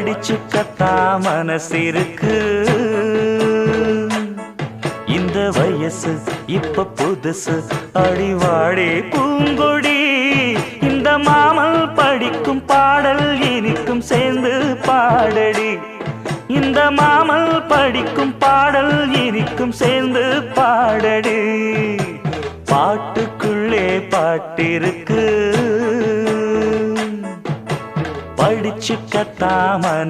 படிச்சு கத்தா மனசிருக்கு. இந்த வயசு இப்ப புதுசு அடிவாடி பூங்கொடி. இந்த மாமல் படிக்கும் பாடல் இனிக்கும் சேர்ந்து பாடடி. இந்த மாமல் படிக்கும் பாடல் இனிக்கும் சேர்ந்து பாடடி. பாட்டுக்குள்ளே பாட்டிருக்கு. படிச்சு கத்தாமன